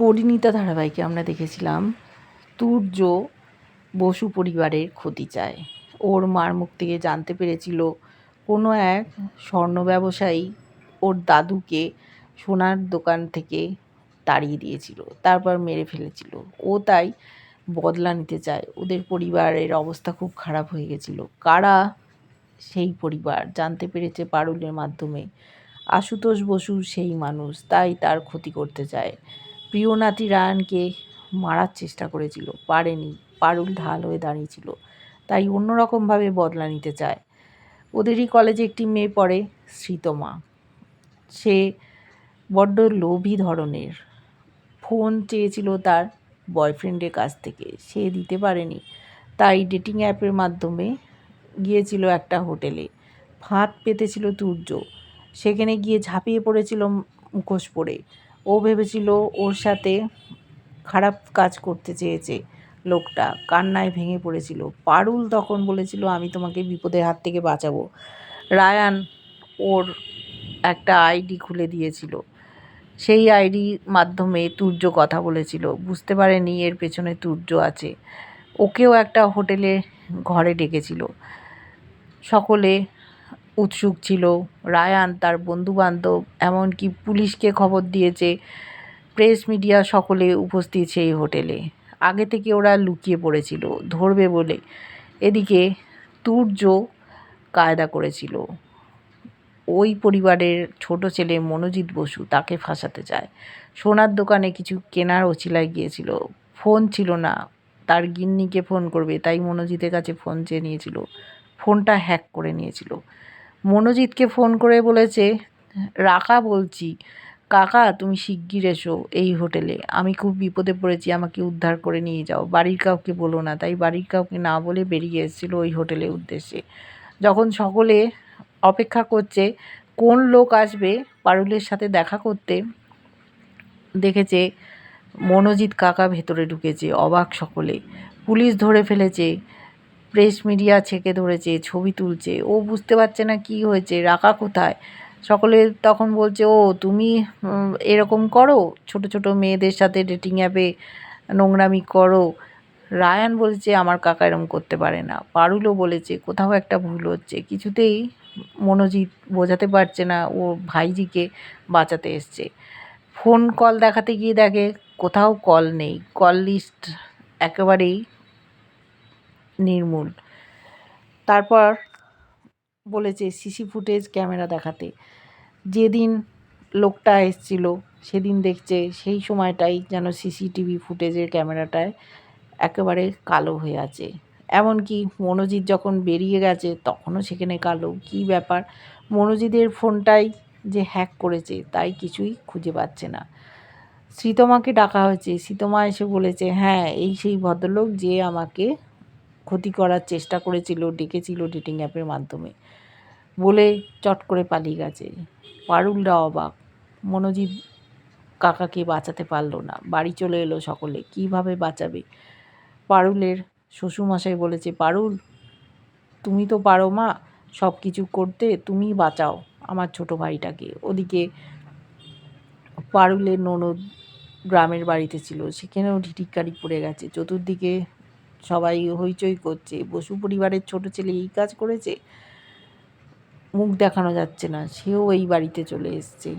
পরিণীতা ধারাবাহিকে আমরা দেখেছিলাম, তুর্য বসু পরিবারের ক্ষতি চায়। ওর মার মুখ থেকে জানতে পেরেছিল কোনো এক স্বর্ণ ব্যবসায়ী ওর দাদুকে সোনার দোকান থেকে তাড়িয়ে দিয়েছিল, তারপর মেরে ফেলেছিল। ও তাই বদলা নিতে চায়। ওদের পরিবারের অবস্থা খুব খারাপ হয়ে গেছিল। কারা? সেই পরিবার। জানতে পেরেছে পারুলের মাধ্যমে। আশুতোষ বসু সেই মানুষ, তাই তার ক্ষতি করতে চায়। প্রিয় নাতি রায়ানকে মারার চেষ্টা করেছিল, পারেনি, পারুল ঢাল হয়ে দাঁড়িয়েছিল, তাই অন্যরকমভাবে বদলা নিতে চায়। ওদেরই কলেজে একটি মেয়ে পড়ে শ্রীতমা। সে বড্ড লোভী ধরনের। ফোন চেয়েছিল তার বয়ফ্রেন্ডের কাছ থেকে। সে দিতে পারেনি। তাই ডেটিং অ্যাপের মাধ্যমে গিয়েছিল একটা হোটেলে। ফাঁদ পেতেছিল তুর্য। সেখানে গিয়ে ঝাঁপিয়ে পড়েছিল মুখোশ পরে ও ভেবেছিল ওর সাথে খারাপ কাজ করতে চেয়েছে লোকটা। কান্নায় ভেঙে পড়েছিল। পারুল তখন বলেছিল, আমি তোমাকে বিপদের হাত থেকে বাঁচাবো। রায়ান ওর একটা আইডি খুলে দিয়েছিল। সেই আইডির মাধ্যমে তুর্য কথা বলেছিল। বুঝতে পারেনি এর পেছনে তুর্য আছে। ওকেও একটা হোটেলে ঘরে ডেকেছিল। সকলে উৎসুক ছিল। রায়ান তার বন্ধুবান্ধব, এমনকি পুলিশকে খবর দিয়েছে, প্রেস মিডিয়া সকলে উপস্থিত সেই হোটেলে। আগে থেকে ওরা লুকিয়ে পড়েছিল, ধরবে বলে। এদিকে তুর্য কায়দা করেছিল। ওই পরিবারের ছোট ছেলে মনোজিৎ বসু তাকে ফাঁসাতে চায়। সোনার দোকানে কিছু কেনার ওছিলায় গিয়েছিল। ফোন ছিল না, তার গিন্নিকে ফোন করবে, তাই মনোজিতের কাছে ফোন চেয়ে নিয়েছিল। ফোনটা হ্যাক করে নিয়েছিল। মনোজিৎকে ফোন করে বলেছে রাকা বলছি। কাকা, তুমি শিগগির এসো এই হোটেলে। আমি খুব বিপদে পড়েছি, আমাকে উদ্ধার করে নিয়ে যাও। বাড়ির কাউকে বলো না। তাই বাড়ির কাউকে না বলে বেরিয়ে এসেছিল ওই হোটেলের উদ্দেশ্যে। যখন সকলে অপেক্ষা করছে, কোন লোক আসবে পারুলের সাথে দেখা করতে, দেখেছে মনোজিৎ কাকা ভেতরে ঢুকেছে, অবাক সকলে। পুলিশ ধরে ফেলেছে প্রেস মিডিয়া ছেঁকে ধরেছে, ছবি তুলছে, ও বুঝতে পারছে না কি হয়েছে, রাখা কোথায়? সকলে তখন বলছে, ও, তুমি এরকম করো, ছোট ছোট মেয়েদের সাথে ডেটিং অ্যাপে নোংরামি করো। রায়ান বলছে, আমার কাকা এরম করতে পারে না। পারুলও বলেছে, কোথাও একটা ভুল হচ্ছে। কিছুতেই মনোজিৎ বোঝাতে পারছে না, ও ভাইজিকে বাঁচাতে এসছে। ফোন কল দেখাতে গিয়ে দেখে, কোথাও কল নেই। কল লিস্ট একেবারেই নির্মূল। তারপর বলেছে সিসি ফুটেজ ক্যামেরা দেখাতে। যেদিন লোকটা এসছিল, সেদিন দেখছে সেই সময়টাই যেন সিসিটিভি ফুটেজের ক্যামেরাটায় একেবারে কালো হয়ে আছে। এমনকি মনোজিৎ যখন বেরিয়ে গেছে, তখনও সেখানে কালো। কি ব্যাপার? মনোজিতের ফোনটাই যে হ্যাক করেছে, তাই কিছুই খুঁজে পাচ্ছে না। শ্রীতমাকে ডাকা হয়েছে। শ্রীতমা এসে বলেছে হ্যাঁ এই সেই ভদ্রলোক যে আমাকে ক্ষতি করার চেষ্টা করেছিল, ডেকেছিল ডেটিং অ্যাপের মাধ্যমে। বলে চট করে পালিয়ে গেছে। পারুলরা অবাক। মনোজিৎ কাকাকে বাঁচাতে পারল না। বাড়ি চলে এলো সকলে। কীভাবে বাঁচাবে? পারুলের শ্বশুরমশাই বলেছে, পারুল, তুমি তো পারো মা সব কিছু করতে তুমি বাঁচাও আমার ছোট ভাইটাকে। ওদিকে পারুলের ননদ গ্রামের বাড়িতে ছিল। সেখানেও ঢিটিকারি পড়ে গেছে। চতুর্দিকে সবাই হইচই করছে, বসু পরিবারের ছোট ছেলে এই কাজ করেছে, মুখ দেখানো যাচ্ছে না, সেও এই বাড়িতে চলে এসছে।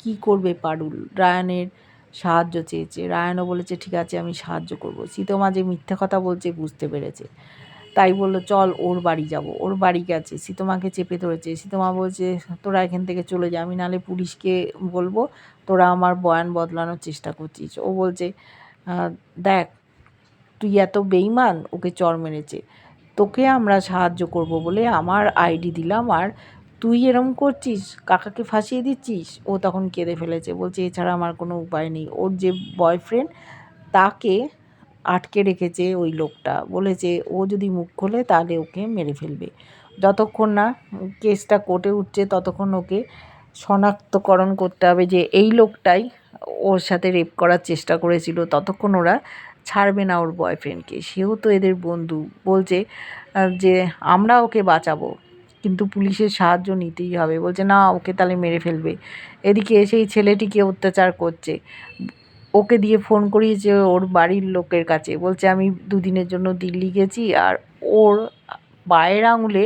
কি করবে পারুল? রায়ানের সাহায্য চেয়েছে। রায়ানও বলেছে, ঠিক আছে, আমি সাহায্য করব। সীতমা যে মিথ্যা কথা বলছে বুঝতে পেরেছে। তাই বলল, চল, ওর বাড়ি যাব। ওর বাড়ি গেছে সীতমাকে চেপে ধরেছে। সীতমা বলছে, তোরা এখান থেকে চলে যা, আমি নালে পুলিশকে বলব, তোরা আমার বয়ান বদলানোর চেষ্টা করছিস। ও বলছে দেখ তুই এত বেইমান ওকে চর মেরেছে। তোকে আমরা সাহায্য করব বলে আমার আইডি দিলাম আর তুই এরম করছিস, কাকাকে ফাঁসিয়ে দিচ্ছিস? ও তখন কেঁদে ফেলেছে। বলছে, এছাড়া আমার কোনো উপায় নেই। ওর যে বয়ফ্রেন্ড, তাকে আটকে রেখেছে ওই লোকটা। বলেছে, ও যদি মুখ খোলে, তাহলে ওকে মেরে ফেলবে। যতক্ষণ না কেসটা কোর্টে উঠছে, ততক্ষণ ওকে শনাক্তকরণ করতে হবে যে, এই লোকটাই ওর সাথে রেপ করার চেষ্টা করেছিল। ততক্ষণ ওরা ছাড়বে না ওর বয়ফ্রেন্ডকে সেও তো এদের বন্ধু। বলছে যে আমরা ওকে বাঁচাবো, কিন্তু পুলিশের সাহায্য নিতেই হবে। বলছে, না, ওকে তাহলে মেরে ফেলবে। এদিকে সেই ছেলেটিকে অত্যাচার করছে। ওকে দিয়ে ফোন করিয়েছে ওর বাড়ির লোকের কাছে। বলছে, আমি দুদিনের জন্য দিল্লি গেছি। আর ওর পায়ের আঙুলে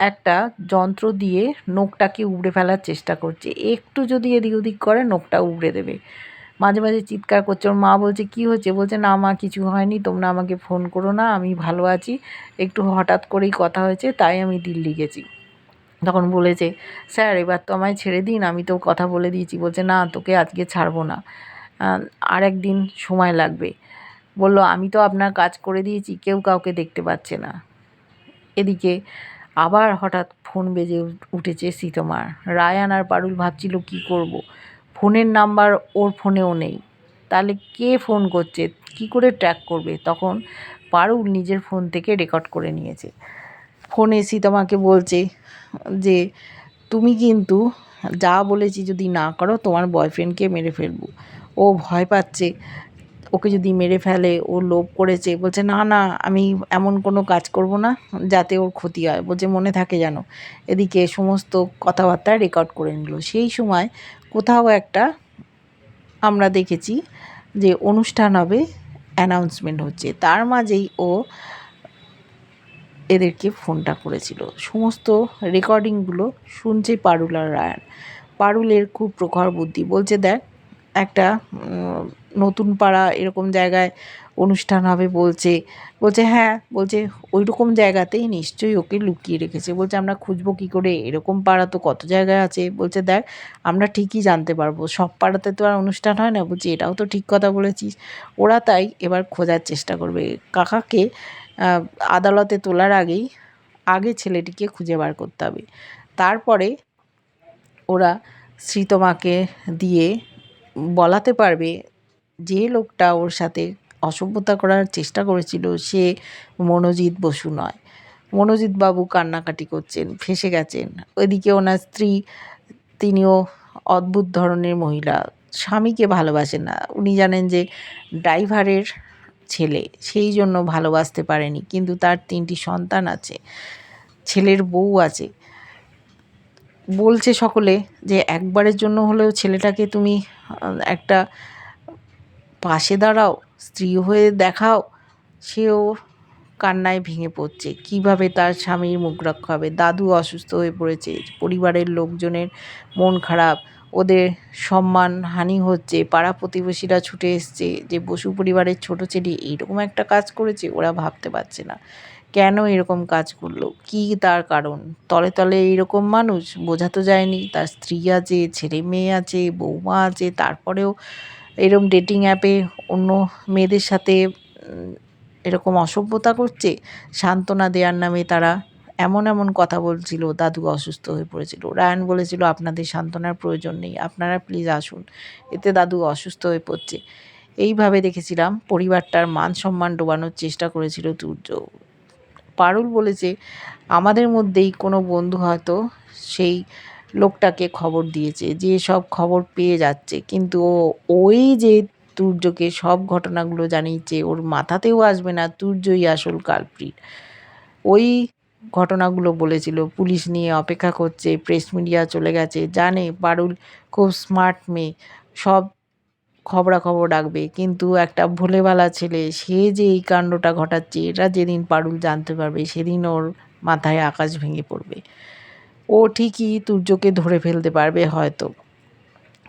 একটা যন্ত্র দিয়ে নোকটাকে উবড়ে ফেলার চেষ্টা করছে। একটু যদি এদিক ওদিক করে নোকটা উবড়ে দেবে। মাঝে মাঝে চিৎকার করছে। ওর মা বলছে, কি হয়েছে বলছে, না মা, কিছু হয়নি, তোমরা আমাকে ফোন করো না, আমি ভালো আছি। একটু হঠাৎ করেই কথা হয়েছে, তাই আমি দিল্লি গেছি। তখন বলেছে, স্যার, এবার তো আমায় ছেড়ে দিন, আমি তো কথা বলে দিয়েছি। বলছে, না, তোকে আজকে ছাড়বো না। আর একদিন সময় লাগবে। বলল, আমি তো আপনার কাজ করে দিয়েছি, কেউ কাউকে দেখতে পাচ্ছে না। এদিকে আবার হঠাৎ ফোন বেজে উঠেছে সীতমার। রায়ান আর পারুল ভাবছিল, কি করব। ফোনের নাম্বার ওর ফোনেও নেই। তাহলে কে ফোন করছে? কি করে ট্র্যাক করবে? তখন পারুল নিজের ফোন থেকে রেকর্ড করে নিয়েছে। ফোন এসি তোমাকে বলছে যে, তুমি কিন্তু যা বলেছি যদি না করো, তোমার বয়ফ্রেন্ডকে মেরে ফেলব। ও ভয় পাচ্ছে। ওকে যদি মেরে ফেলে, ও লোভ করেছে। বলছে, না না, আমি এমন কোনো কাজ করব না যাতে ওর ক্ষতি হয়। বলছে, মনে থাকে যেন। এদিকে সমস্ত কথাবার্তা রেকর্ড করে নিল। সেই সময় কোথাও একটা আমরা দেখেছি যে অনুষ্ঠান হবে অ্যানাউন্সমেন্ট হচ্ছে। তার মাঝেই ও এদেরকে ফোনটা করেছিল। সমস্ত রেকর্ডিংগুলো শুনছে পারুল আর রায়ান। পারুলের খুব প্রখর বুদ্ধি। বলছে, দেখ, একটা নতুন পাড়া এরকম জায়গায় অনুষ্ঠান হবে বলছে। বলছে হ্যাঁ। বলছে ওই রকম জায়গাতেই নিশ্চয়ই ওকে লুকিয়ে রেখেছে। বলছে, আমরা খুঁজবো কী করে? এরকম পাড়া তো কত জায়গায় আছে। বলছে, দেখ, আমরা ঠিকই জানতে পারব। সব পাড়াতে তো আর অনুষ্ঠান হয় না। বলছি, এটাও তো ঠিক কথা বলেছিস। ওরা তাই এবার খোঁজার চেষ্টা করবে। কাকাকে আদালতে তোলার আগেই, আগে ছেলেটিকে খুঁজে বার করতে হবে। তারপরে ওরা শ্রীতমাকে দিয়ে বলাতে পারবে যে লোকটা ওর সাথে অসভ্যতা করার চেষ্টা করেছিল সে মনোজিৎ বসু নয়। মনোজিৎ বাবু কান্নাকাটি করছেন, ফেসে গেছেন। ওইদিকে ওনার স্ত্রী, তিনিও অদ্ভুত ধরনের মহিলা, স্বামীকে ভালোবাসেন না। উনি জানেন যে ড্রাইভারের ছেলে, সেই জন্য ভালোবাসতে পারেনি, কিন্তু তার তিনটি সন্তান আছে, ছেলের বউ আছে। বলছে সকলে যে একবারের জন্য হলেও ছেলেটাকে তুমি একটা পাশে দাঁড়াও, স্ত্রী হয়ে দেখাও। সেও কান্নায় ভেঙে পড়ছে। কীভাবে তার স্বামীর মুখ রক্ষা হবে? দাদু অসুস্থ হয়ে পড়েছে। পরিবারের লোকজনের মন খারাপ। ওদের সম্মান হানি হচ্ছে। পাড়া প্রতিবেশীরা ছুটে এসছে যে, বসু পরিবারের ছোট ছেলে এইরকম একটা কাজ করেছে, ওরা ভাবতে পারছে না। কেন এরকম কাজ করল? কি তার কারণ? তলে তলে এইরকম মানুষ? বোঝা তো যায়নি। তার স্ত্রী আছে, ছেলে মেয়ে আছে, বৌমা আছে, তারপরেও এরকম ডেটিং অ্যাপে অন্য মেয়েদের সাথে এরকম অসভ্যতা করছে, সান্ত্বনা দেওয়ার নামে তারা এমন এমন কথা বলছিল, দাদু অসুস্থ হয়ে পড়েছিল। রায়ান বলেছিল, আপনাদের সান্ত্বনার প্রয়োজন নেই, আপনারা প্লিজ আসুন, এতে দাদু অসুস্থ হয়ে পড়ছে। এইভাবে দেখেছিলাম, পরিবারটার মান সম্মান ডোবানোর চেষ্টা করেছিল তুর্য পারুল বলেছে, আমাদের মধ্যেই কোনো বন্ধু হয়তো সেই লোকটাকে খবর দিয়েছে, যে সব খবর পেয়ে যাচ্ছে। কিন্তু ওই যে তুর্যকে সব ঘটনাগুলো জানিয়েছে, ওর মাথাতেও আসবে না তুর্যই আসল কালপ্রিট ওই ঘটনাগুলো বলেছিল, পুলিশ নিয়ে অপেক্ষা করছে প্রেস মিডিয়া চলে গেছে, জানে পারুল খুব স্মার্ট মেয়ে, সব খবরাখবর রাখবে। কিন্তু একটা ভোলেবালা ছেলে, সে যে এই কাণ্ডটা ঘটাচ্ছে, এটা যেদিন পারুল জানতে পারবে, সেদিন ওর মাথায় আকাশ ভেঙে পড়বে। ও ঠিকই তুর্যকে ধরে ফেলতে পারবে হয়তো।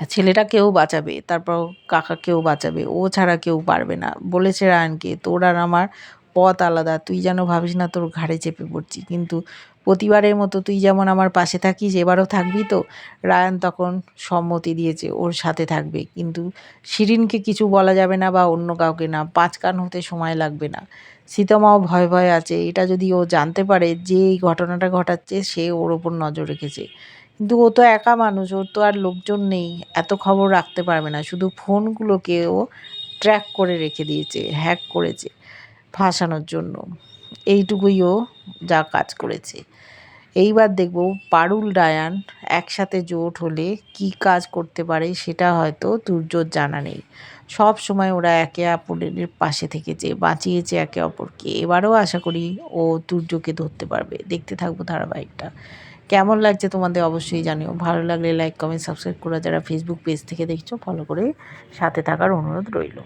ছেলেটা কেউ বাঁচাবে, তারপর কাকা কেউ বাঁচাবে, ও ছাড়া কেউ পারবে না। বলেছে রায়নকে, তোর আর আমার পথ আলাদা। তুই যেন ভাবিস না তোর ঘাড়ে চেপে পড়ছি। কিন্তু প্রতিবারের মতো তুই যেমন আমার পাশে থাকিস, এবারও থাকবি তো? রায়ান তখন সম্মতি দিয়েছে, ওর সাথে থাকবে। কিন্তু শিরিনকে কিছু বলা যাবে না বা অন্য কাউকে না। পাঁচ কান হতে সময় লাগবে না। সীতামাও ভয় ভয় আছে। এটা যদি ও জানতে পারে যে এই ঘটনাটা ঘটাচ্ছে, সে ওর ওপর নজর রেখেছে। কিন্তু ও তো একা মানুষ, ওর তো আর লোকজন নেই। এত খবর রাখতে পারবে না। শুধু ফোনগুলোকে ও ট্র্যাক করে রেখে দিয়েছে, হ্যাক করেছে। ফাঁসানোর জন্য। এইটুকুই ও যা কাজ করেছে। এইবার দেখব পারুল ডায়ান একসাথে জোট হলে কি কাজ করতে পারে সেটা হয়তো তুর্যর জানা নেই। সব সময় ওরা একে অপরের পাশে থেকেছে, বাঁচিয়েছে একে অপরকে। এবারও আশা করি ও তুর্যকে ধরতে পারবে। দেখতে থাকব ধারাবাহিকটা। কেমন লাগছে তোমাদের অবশ্যই জানিও। ভালো লাগলে লাইক কমেন্ট সাবস্ক্রাইব করা যারা ফেসবুক পেজ থেকে দেখছ ফলো করে সাথে থাকার অনুরোধ রইল।